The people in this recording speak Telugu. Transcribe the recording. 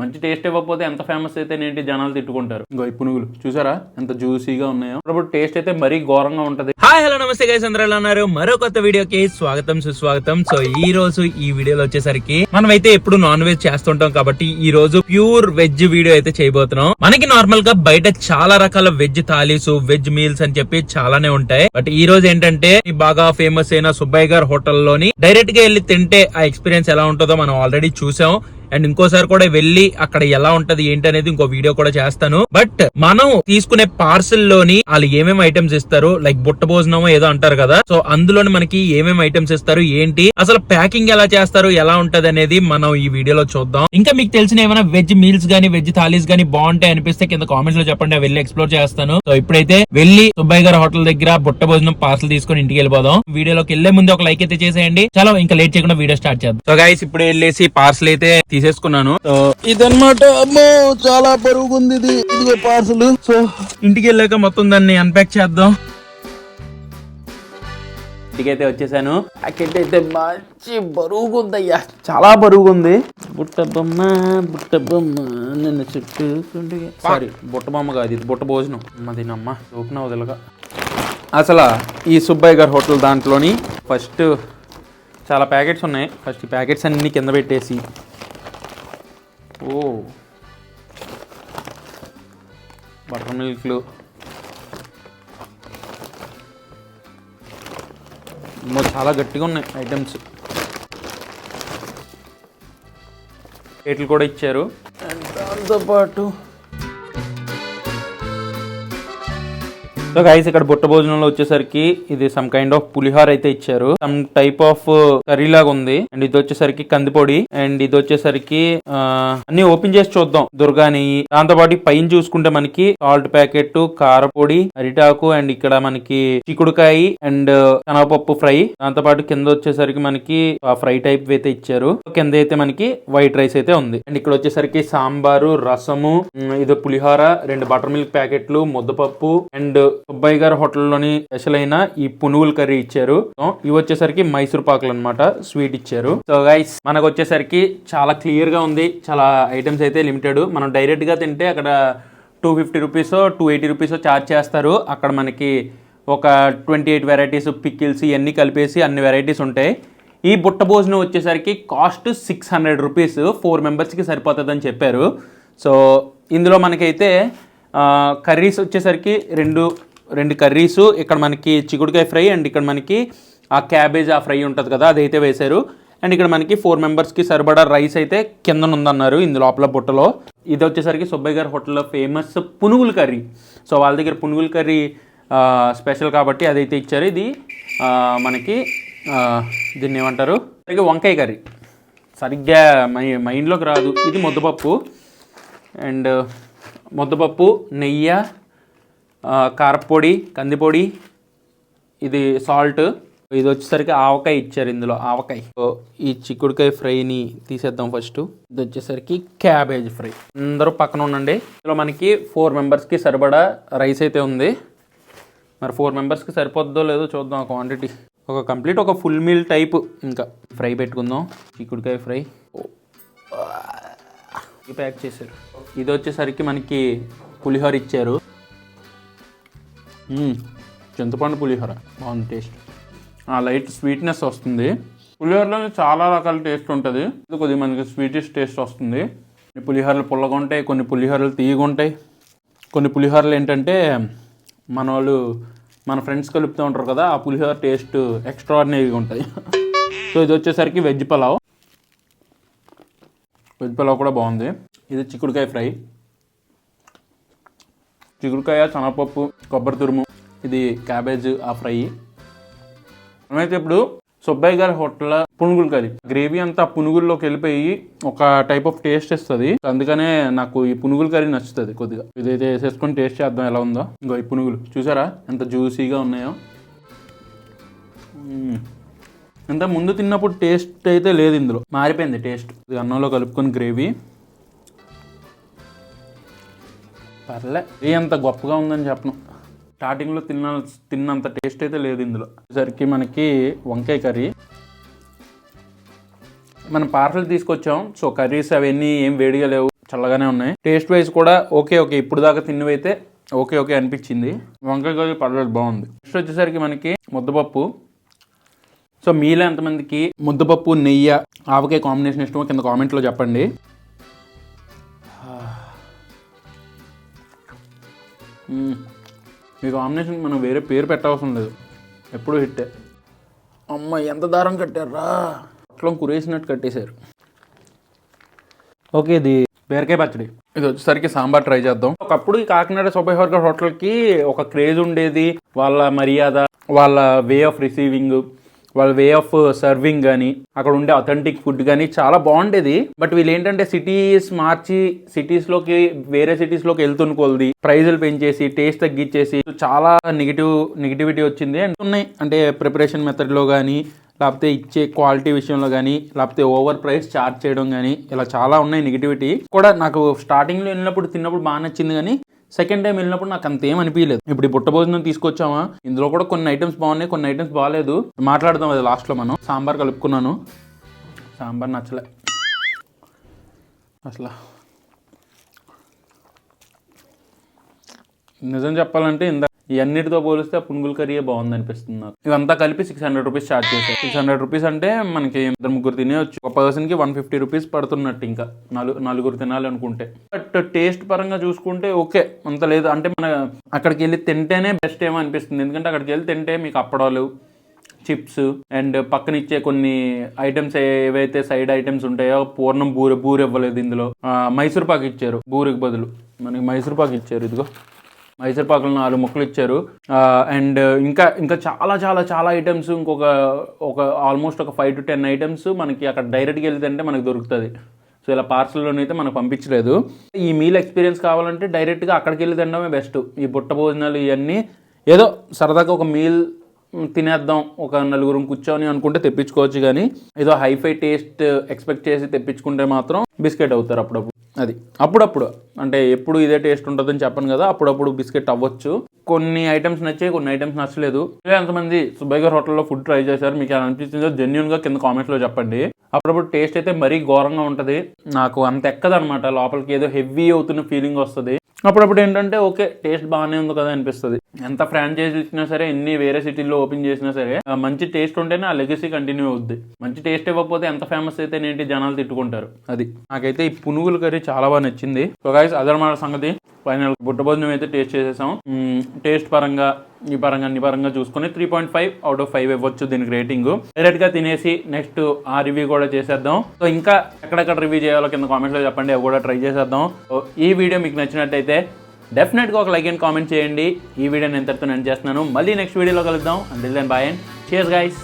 మంచి టేస్ట్ ఇవ్వకపోతే ఎంత ఫేమస్ అయితే ఏంటి జనాలు తిట్టుకుంటారు. ఇంకో పునుగులు. చూసారా? ఎంత జ్యూసీగా ఉన్నాయో. ఇప్పుడు టేస్ట్ అయితే మరీ ఘోరంగా ఉంటది. హాయ్ హలో నమస్తే గైస్ అందరూ ఎలా ఉన్నారు? మరో కొత్త వీడియోకి స్వాగతం సుస్వాగతం. సో ఈ రోజు ఈ వీడియోలో వచ్చేసరికి మనం అయితే ఎప్పుడు నాన్ వెజ్ చేస్తుంటాం కాబట్టి ఈ రోజు ప్యూర్ వెజ్ వీడియో అయితే చేయబోతున్నాం. మనకి నార్మల్గా బయట చాలా రకాల వెజ్ థాలీస్ వెజ్ మీల్స్ అని చెప్పి చాలానే ఉంటాయి. బట్ ఈ రోజు ఏంటంటే బాగా ఫేమస్ అయిన సుబ్బయ్య గారు హోటల్లోని డైరెక్ట్గా వెళ్ళి తింటే ఆ ఎక్స్పీరియన్స్ ఎలా ఉంటుందో మనం ఆల్రెడీ చూసాం. అండ్ ఇంకోసారి కూడా వెళ్ళి అక్కడ ఎలా ఉంటది ఏంటి అనేది ఇంకో వీడియో కూడా చేస్తాను. బట్ మనం తీసుకునే పార్సిల్లోని వాళ్ళు ఏమేమి ఐటమ్స్ ఇస్తారు లైక్ బుట్ట భోజనం ఏదో అంటారు కదా. సో అందులోని మనకి ఏమేమి ఐటమ్స్ ఇస్తారు ఏంటి అసలు ప్యాకింగ్ ఎలా చేస్తారు ఎలా ఉంటది అనేది మనం ఈ వీడియోలో చూద్దాం. ఇంకా మీకు తెలిసిన ఏమైనా వెజ్ మీల్స్ గానీ వెజ్ థాలీస్ గానీ బాగుంటాయి అనిపిస్తే కింద కామెంట్స్లో చెప్పండి వెళ్ళి ఎక్స్ప్లోర్ చేస్తాను. సో ఇప్పుడైతే వెళ్ళి సుబ్బయ్య గారి హోటల్ దగ్గర బుట్ట భోజనం పార్సల్ తీసుకొని ఇంటికి వెళ్ళిపోదాం. వీడియోలోకి వెళ్ళే ముందు ఒక లైక్ అయితే చేసేయండి. చాలా ఇంకా లేట్ చేయకుండా వీడియో స్టార్ట్ చేద్దాం. సో గైస్ ఇప్పుడు వెళ్ళేసి పార్సల్ అయితే తీసేసుకున్నాను. సో ఇదన్నమాట అమ్మో చాలా బరువుగుంది ఇది. ఇదిగో పార్సల్. సో ఇంటికి వెళ్ళాక మొత్తం దాన్ని అన్పాక్ చేద్దాం. ఇంటికైతే వచ్చేసాను. ప్యాకెట్ అయితే మంచి బరువుగుందయ్యా. చాలా బరువుగుంది. బుట్ట బొమ్మ బుట్ట బొమ్మ నిన్ను చుట్టుకుంటే సారీ బుట్ట బొమ్మ కాదు ఇది బుట్ట భోజనం. అమ్మది నమ్మ ఓపెన్ వదలగా అసలు ఈ సుబ్బయ్య గారి హోటల్ దాంట్లోని ఫస్ట్ చాలా ప్యాకెట్స్ ఉన్నాయి. ఫస్ట్ ఈ ప్యాకెట్స్ అన్ని కింద పెట్టేసి ఓ. బటర్ మిల్క్లు. చాలా గట్టిగా ఉన్నాయి ఐటమ్స్. ప్లేట్లు కూడా ఇచ్చారు. అండ్ దాంతోపాటు సో గైస్ ఇక్కడ బుట్ట భోజనంలో వచ్చేసరికి ఇది సమ్ కైండ్ ఆఫ్ పులిహోర అయితే ఇచ్చారు. సమ్ టైప్ ఆఫ్ కర్రీ లాగా ఉంది. అండ్ ఇది వచ్చేసరికి కందిపొడి. అండ్ ఇది వచ్చేసరికి uh, అన్ని ఓపెన్ చేసి చూద్దాం. దుర్గాని దాంతో పాటు పైన చూసుకుంటే మనకి సాల్ట్ ప్యాకెట్ కారపొడి అరిటాకు అండ్ ఇక్కడ మనకి చిక్కుడుకాయ అండ్ uh, శనగపప్పు ఫ్రై. దాంతో పాటు కింద వచ్చేసరికి మనకి ఫ్రై టైప్ అయితే ఇచ్చారు. కింద అయితే మనకి వైట్ రైస్ అయితే ఉంది. అండ్ ఇక్కడ వచ్చేసరికి సాంబారు రసము ఇది పులిహోర రెండు బటర్ మిల్క్ ప్యాకెట్లు ముద్దపప్పు అండ్ సుబ్బయ్య గారి హోటల్లోని స్పెషల్ అయిన ఈ పునుగుల కర్రీ ఇచ్చారు. ఇవి వచ్చేసరికి మైసూర్ పాకులు అనమాట స్వీట్ ఇచ్చారు. సో గైస్ మనకు వచ్చేసరికి చాలా క్లియర్గా ఉంది. చాలా ఐటమ్స్ అయితే లిమిటెడ్ మనం డైరెక్ట్గా తింటే అక్కడ two fifty rupees two eighty rupees charge చేస్తారు. అక్కడ మనకి ఒక ట్వంటీ ఎయిట్ వెరైటీస్ పిక్కిల్స్ ఇవన్నీ కలిపేసి అన్ని వెరైటీస్ ఉంటాయి. ఈ బుట్ట భోజనం వచ్చేసరికి cost six hundred rupees four మెంబర్స్కి సరిపోతుందని చెప్పారు. సో ఇందులో మనకైతే కర్రీస్ వచ్చేసరికి రెండు రెండు కర్రీస్ ఇక్కడ మనకి చిక్కుడుకాయ ఫ్రై అండ్ ఇక్కడ మనకి ఆ క్యాబేజ్ ఆ ఫ్రై ఉంటుంది కదా అదైతే వేశారు. అండ్ ఇక్కడ మనకి ఫోర్ మెంబర్స్కి సరిపడా రైస్ అయితే కింద ఉందన్నారు ఇందు లోపల బుట్టలో. ఇది వచ్చేసరికి సుబ్బయ్య గారి హోటల్లో ఫేమస్ పునుగుల కర్రీ. సో వాళ్ళ దగ్గర పునుగుల కర్రీ స్పెషల్ కాబట్టి అదైతే ఇచ్చారు. ఇది మనకి దీన్ని ఏమంటారు? అలాగే వంకాయ కర్రీ. సరిగ్గా మై మైండ్లోకి రాదు. ఇది ముద్దపప్పు. అండ్ ముద్దపప్పు నెయ్యి కారపొడి కందిపొడి ఇది సాల్ట్. ఇది వచ్చేసరికి ఆవకాయ ఇచ్చారు ఇందులో ఆవకాయ. ఈ చిక్కుడుకాయ ఫ్రైని తీసేద్దాం ఫస్ట్. ఇది వచ్చేసరికి క్యాబేజ్ ఫ్రై. అందరూ పక్కన ఉండండి. ఇందులో మనకి ఫోర్ మెంబర్స్కి సరిపడా రైస్ అయితే ఉంది. మరి ఫోర్ మెంబర్స్కి సరిపోద్దో లేదో చూద్దాం క్వాంటిటీ. ఒక కంప్లీట్ ఒక ఫుల్ మీల్ టైప్ ఇంకా. ఫ్రై పెట్టుకుందాం. చిక్కుడుకాయ ఫ్రై. ప్యాక్ చేశారు. ఇది వచ్చేసరికి మనకి పులిహోర ఇచ్చారు. చింతపండు పులిహోర. బాగుంది టేస్ట్. ఆ లైట్ స్వీట్నెస్ వస్తుంది. పులిహోరలో చాలా రకాల టేస్ట్ ఉంటుంది. కొద్దిగా మనకి స్వీటెస్ట్ టేస్ట్ వస్తుంది. కొన్ని పులిహోరలు పుల్లగా ఉంటాయి కొన్ని పులిహోరలు తీయగా ఉంటాయి. కొన్ని పులిహోరలు ఏంటంటే మన వాళ్ళు మన ఫ్రెండ్స్ కలుపుతూ ఉంటారు కదా ఆ పులిహోర టేస్ట్ ఎక్స్ట్రాడినరీగా ఉంటుంది. సో ఇది వచ్చేసరికి వెజ్ పలావ్. వెజ్ పలావ్ కూడా బాగుంది. ఇది చిక్కుడుకాయ ఫ్రై. చిక్కుడుకాయ శనగపప్పు కొబ్బరి తురుము ఇది క్యాబేజ్ ఆ ఫ్రై. మనమైతే ఇప్పుడు సుబ్బయ్య గారి హోటల్ పునుగులు కర్రీ. గ్రేవీ అంతా పునుగుల్లోకి వెళ్ళిపోయి ఒక టైప్ ఆఫ్ టేస్ట్ ఇస్తుంది. అందుకనే నాకు ఈ పునుగుల కర్రీ నచ్చుతుంది కొద్దిగా. ఇదైతే వేసేసుకొని టేస్ట్ చేద్దాం ఎలా ఉందో. ఇంకో ఈ పునుగులు. చూసారా ఎంత జ్యూసీగా ఉన్నాయో? ఇంత ముందు తిన్నప్పుడు టేస్ట్ అయితే లేదు ఇందులో. మారిపోయింది టేస్ట్ ఇది అన్నంలో కలుపుకొని గ్రేవీ. పర్లే. ఏ అంత గొప్పగా ఉందని చెప్పను. స్టార్టింగ్లో తిన్న తిన్నంత టేస్ట్ అయితే లేదు ఇందులో. సరికి మనకి వంకాయ కర్రీ. మనం పార్సల్ తీసుకొచ్చాం. సో కర్రీస్ అవన్నీ ఏం వేడిగా లేవు. చల్లగానే ఉన్నాయి. టేస్ట్ వైజ్ కూడా ఓకే ఓకే. ఇప్పుడు దాకా తిన్నవైతే ఓకే ఓకే అనిపించింది. వంకాయ కర్రీ పర్లేదు బాగుంది. నెక్స్ట్ వచ్చేసరికి మనకి ముద్దపప్పు. సో మీలో ఎంతమందికి ముద్దపప్పు నెయ్యి ఆవకాయ కాంబినేషన్ ఇష్టమో కింద కామెంట్లో చెప్పండి. ఈ కాంబినేషన్ మనం వేరే పేరు పెట్టవసరం లేదు. ఎప్పుడు హిట్టే. అమ్మ ఎంత దారం కట్టారా అట్లా కురేసినట్టు కట్టేశారు. ఓకే ఇది బీరకాయ పచ్చడి. ఇది వచ్చేసరికి సాంబార్ ట్రై చేద్దాం. ఒకప్పుడు ఈ కాకినాడ సుబ్బయ్య హోటల్ హోటల్కి ఒక క్రేజ్ ఉండేది. వాళ్ళ మర్యాద వాళ్ళ వే ఆఫ్ రిసీవింగ్. వాళ్ళ వే ఆఫ్ సర్వింగ్ కానీ అక్కడ ఉండే అథెంటిక్ ఫుడ్ కానీ చాలా బాగుండేది. బట్ వీళ్ళు ఏంటంటే సిటీస్ మార్చి సిటీస్లోకి వేరే సిటీస్లోకి వెళ్తున్న కొలది ప్రైజులు పెంచేసి టేస్ట్ తగ్గించేసి చాలా నెగిటివ్ నెగిటివిటీ వచ్చింది. అండ్ ఉన్నాయి. అంటే ప్రిపరేషన్ మెథడ్లో కానీ లేకపోతే ఇచ్చే క్వాలిటీ విషయంలో కానీ లేకపోతే ఓవర్ ప్రైస్ చార్జ్ చేయడం కానీ ఇలా చాలా ఉన్నాయి నెగిటివిటీ కూడా నాకు స్టార్టింగ్లో వెళ్ళినప్పుడు తిన్నప్పుడు బాగా నచ్చింది కానీ సెకండ్ టైం వెళ్ళినప్పుడు నాకు అంత ఏం అనిపించలేదు ఇప్పుడు ఈ బుట్ట భోజనం తీసుకొచ్చామా? ఇందులో కూడా కొన్ని ఐటమ్స్ బాగున్నాయి కొన్ని ఐటమ్స్ బాగాలేదు. మాట్లాడదాం అది లాస్ట్లో మనం. సాంబార్ కలుపుకున్నాను. సాంబార్ నచ్చలే. అసలు. నిజం చెప్పాలంటే ఇందా ఇవన్నిటితో పోలిస్తే పునుగుల కర్రీయే బాగుంది అనిపిస్తుంది నాకు. ఇవంతా కలిపి సిక్స్ హండ్రెడ్ రూపీస్ చార్జ్ చేశారు. సిక్స్ హండ్రెడ్ రూపీస్ అంటే మనకి ఇద్దరు ముగ్గురు తినేయచ్చు ఒక పర్సన్కి వన్ ఫిఫ్టీ రూపీస్ పడుతున్నట్టు ఇంకా. నలుగు నలుగురు తినాలి అనుకుంటే బట్ టేస్ట్ పరంగా చూసుకుంటే ఓకే. అంత లేదు. అంటే మన అక్కడికి వెళ్ళి తింటేనే బెస్ట్ ఏమో అనిపిస్తుంది. ఎందుకంటే అక్కడికి వెళ్ళి తింటే మీకు అప్పడాలు చిప్స్ అండ్ పక్కన ఇచ్చే కొన్ని ఐటమ్స్ ఏవైతే సైడ్ ఐటమ్స్ ఉంటాయో పూర్ణం బూరె బూర ఇవ్వలేదు ఇందులో. మైసూర్ పాక్ ఇచ్చారు. బూరికి బదులు. మనకి మైసూర్ పాక్ ఇచ్చారు. ఇదిగో. మైసూర్పాకులు నాలుగు ముక్కలు ఇచ్చారు. అండ్ ఇంకా ఇంకా చాలా చాలా చాలా ఐటమ్స్ ఇంకొక ఒక ఆల్మోస్ట్ ఒక ఫైవ్ టు టెన్ ఐటమ్స్ మనకి అక్కడ డైరెక్ట్గా వెళ్తే మనకి దొరుకుతుంది. సో ఇలా పార్సల్లోనైతే మనకు పంపించలేదు. ఈ మీల్ ఎక్స్పీరియన్స్ కావాలంటే డైరెక్ట్గా అక్కడికి వెళ్ళి తినడమే బెస్ట్ ఈ బుట్ట భోజనాలు ఇవన్నీ ఏదో సరదాగా ఒక మీల్ తినేద్దాం ఒక నలుగురు కూర్చొని అనుకుంటే తెప్పించుకోవచ్చు కానీ ఏదో హైఫై టేస్ట్ ఎక్స్పెక్ట్ చేసి తెప్పించుకుంటే మాత్రం బిస్కెట్ అవుతారు అప్పుడప్పుడు. అది. అప్పుడప్పుడు అంటే ఎప్పుడు ఇదే టేస్ట్ ఉంటుందని చెప్పను కదా అప్పుడప్పుడు బిస్కెట్ అవ్వచ్చు. కొన్ని ఐటమ్స్ నచ్చాయి కొన్ని ఐటమ్స్ నచ్చలేదు. ఎంతమంది సుబ్బయ్య గారి హోటల్లో ఫుడ్ ట్రై చేశారు మీకు ఎలా అనిపించిందో జెన్యున్గా కింద కామెంట్స్లో చెప్పండి. అప్పుడప్పుడు టేస్ట్ అయితే మరీ ఘోరంగా ఉంటది. నాకు అంత ఎక్కదనమాట లోపలికి ఏదో హెవీ అవుతున్న ఫీలింగ్ వస్తుంది. అప్పుడప్పుడు ఏంటంటే ఓకే టేస్ట్ బాగానే ఉంది కదా అనిపిస్తుంది. ఎంత ఫ్రాంచైజ్ ఇచ్చినా సరే ఎన్ని వేరే సిటీల్లో ఓపెన్ చేసినా సరే మంచి టేస్ట్ ఉంటేనే ఆ లెగసీ కంటిన్యూ అవుద్ది. మంచి టేస్ట్ ఇవ్వకపోతే ఎంత ఫేమస్ అయితే ఏంటి జనాలు తిట్టుకుంటారు. అది. నాకైతే ఈ పునుగుల కర్రీ చాలా బాగా నచ్చింది. సో గైస్ అదనమాట సంగతి. ఫైనల్ బుట్ట భోజనం అయితే టేస్ట్ చేసేసాం. టేస్ట్ పరంగా ఈ పరంగా అన్ని పరంగా చూసుకుని three point five out of five ఇవ్వచ్చు దీనికి రేటింగ్ డైరెక్ట్గా తినేసి నెక్స్ట్ ఆ రివ్యూ కూడా చేసేద్దాం. సో ఇంకా ఎక్కడెక్కడ రివ్యూ చేయాలో కింద కామెంట్స్లో చెప్పండి అవి కూడా ట్రై చేసేద్దాం. సో ఈ వీడియో మీకు నచ్చినట్టయితే డెఫినెట్గా ఒక లైక్ అండ్ కామెంట్ చేయండి. ఈ వీడియోని ఎంతటితో నేను చేస్తున్నాను. మళ్ళీ నెక్స్ట్ వీడియోలో కలుద్దాం. అండ్ దెన్ బాయ్ అండ్ చేస్ గైస్